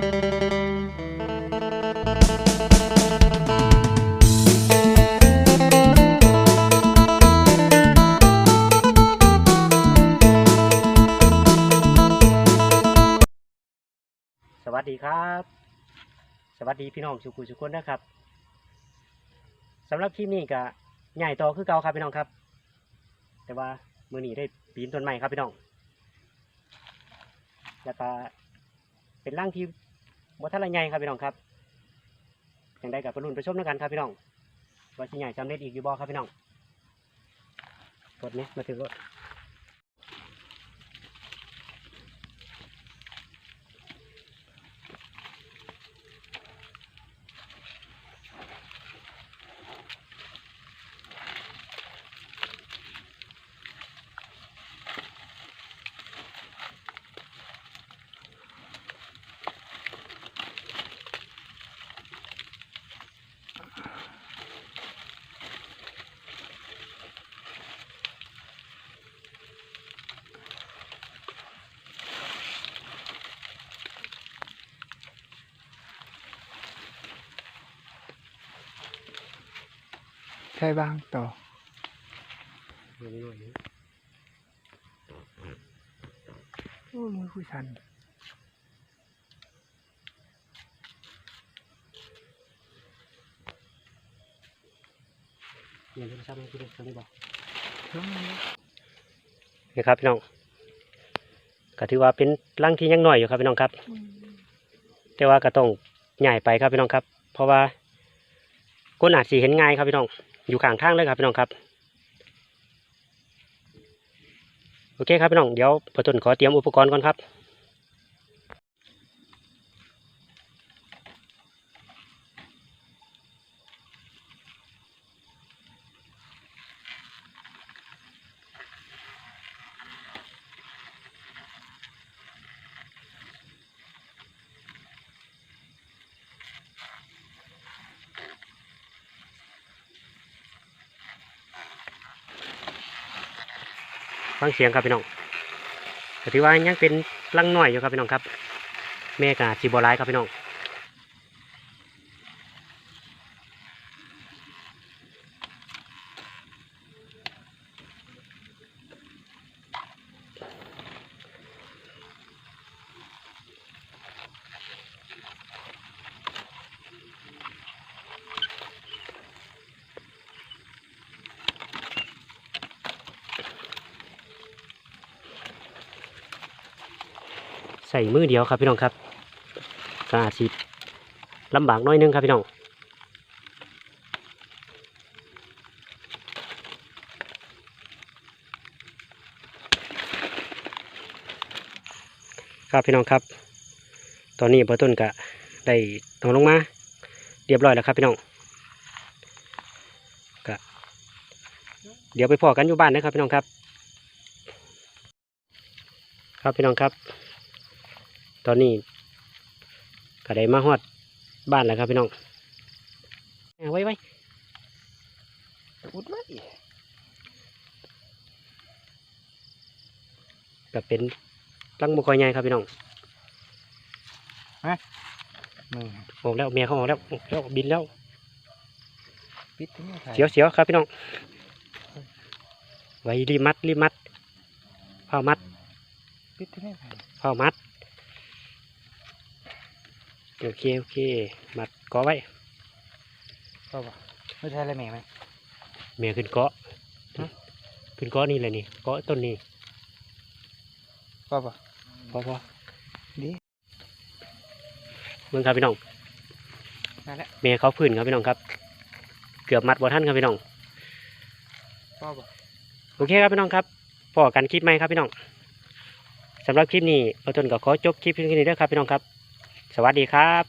สวัสดีครับ สวัสดีพี่น้องสุขุสุขคนนะครับสำหรับคลิปนี้ก็ใหญ่โตคือเก่าครับพี่น้องครับ แต่ว่ามือหนีได้ปีนต้นไม้ครับพี่น้องแล้วก็เป็นร่างที่ วัฒนใหญ่ครับพี่น้องครับยังได้กับประรุ่นไปชมด้วยกันครับพี่น้องว่าสิใหญ่จำเน็ตอีกอยู่บ่ครับพี่น้องกดนี้มาถึงรถ ช่บ้างต่อมือนี้หน่อยนึงโอ้มือผู้ชันเงินโทรศัพท์ให้พี่เด็กคนนี้บอกช่วงนี้นี่ครับพี่น้องก็ถือว่าเป็นร่างที่ยังน้อยอยู่ครับพี่น้องครับ แต่ว่าก็ต้องใหญ่ไปครับพี่น้องครับ เพราะว่าก้นอาจสีเห็นง่ายครับพี่น้อง อยู่ข้างทางเลยครับพี่น้องครับ โอเคครับพี่น้องเดี๋ยวปะตุนขอเตรียมอุปกรณ์ก่อนครับ ฟังเสียงครับพี่น้องก็ถือว่ายังเป็นรังหน่อยอยู่ครับพี่น้องครับแม่กาจีบอลายครับพี่น้อง ใส่มือเดียวครับพี่น้องครับก็อาจสิลำบากน้อยนึงครับพี่น้องครับพี่น้องครับ ตอนนี้ปะต้นกะได้ตองลงมา เรียบร้อยแล้วครับพี่น้องกะเดี๋ยวไปพอกันอยู่บ้านนะครับพี่น้องครับ ครับพี่น้องครับ ตอนนี้ก็ได้มาฮอดบ้านแล้วครับพี่น้องเอาไว้ไว้อุดไว้ก็เป็นรังมุกคอยใหญ่ครับพี่น้องมือออกแล้วเมียเขาออกแล้วออกแล้วบินแล้วปิดที่นี่เสียวเสียวครับพี่น้อง ไว้รีบมัดรีบมัดเผามัดปิดที่นี่เผามัด โอเคโอเคมัดเกาะไว้ก็บ่ไม่ใช่อะไรแม่ไหมเมียขึ้นเกาะฮะขึ้นเกาะนี่เลยนี่เกาะต้นนี้ก็บ่พอพอดีเมืองครับพี่น้องนั่นแหละเมียเขาพื้นครับพี่น้องครับ เกือบมัดบ่ท่านครับพี่น้องก็บ่โอเคครับพี่น้องครับพอกันคลิปไหมครับพี่น้องสำหรับคลิปนี้เราต้นก็ขอจบคลิปเพียงแค่นี้เด้อครับพี่น้องครับ สวัสดีครับ